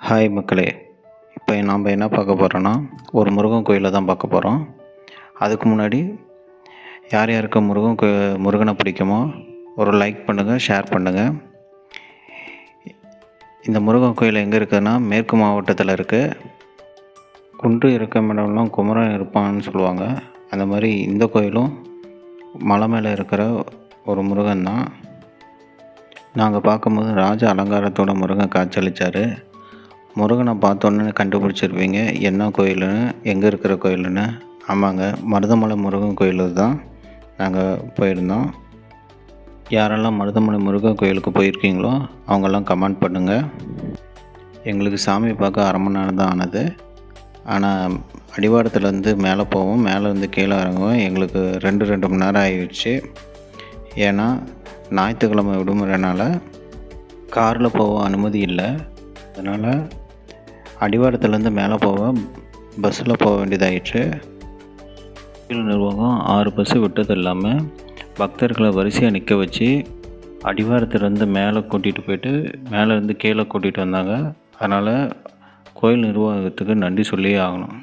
Hi மக்களே. இப்போ நாம் என்ன பார்க்க போகிறோன்னா ஒரு முருகன் கோயிலை தான் பார்க்க போகிறோம் அதுக்கு முன்னாடி யார் யாருக்கு முருகன் கோ முருகனை பிடிக்குமோ ஒரு லைக் பண்ணுங்கள் ஷேர் பண்ணுங்கள் இந்த முருகன் கோயில் எங்கே இருக்குதுன்னா மேற்கு மாவட்டத்தில் இருக்குது குன்று இருக்க இடம்லாம் குமரன் இருப்பான்னு சொல்லுவாங்க. அந்த மாதிரி இந்த கோயிலும் மலை மேலே இருக்கிற ஒரு முருகன் தான். நாங்கள் பார்க்கும்போது ராஜ அலங்காரத்தோட முருகன் காட்சியளித்தார் முருகனை பார்த்தோன்னே கண்டுபிடிச்சிருப்பீங்க. என்ன கோயிலுன்னு? எங்கே இருக்கிற கோயிலுன்னு? ஆமாங்க. மருதமலை முருகன் கோயில் தான் நாங்கள் போயிருந்தோம். யாரெல்லாம் மருதமலை முருகன் கோயிலுக்கு போயிருக்கீங்களோ அவங்கெல்லாம் கமெண்ட் பண்ணுங்கள் எங்களுக்கு சாமி பார்க்க அரை மணி நேரம் தான் ஆனது. ஆனால் அடிவாரத்துலேருந்து மேலே போவோம். மேலேருந்து கீழே இறங்குவோம். எங்களுக்கு ரெண்டு ரெண்டு மணி நேரம் ஆகிடுச்சு ஏன்னா ஞாயிற்றுக்கிழமை விடுமுறைனால காரில் போக அனுமதி இல்லை. அதனால் அடிவாரத்துலேருந்து மேலே போக பஸ்ஸில் போக வேண்டியதாயிடுச்சு. கோயில் நிர்வாகம் ஆறு பஸ்ஸு விட்டது இல்லாமல் பக்தர்களை வரிசையாக நிற்க வச்சு அடிவாரத்துலேருந்து மேலே கூட்டிகிட்டு போயிட்டு மேலேருந்து கீழே கூட்டிகிட்டு வந்தாங்க. அதனால் கோயில் நிர்வாகத்துக்கு நன்றி சொல்லியே ஆகணும்.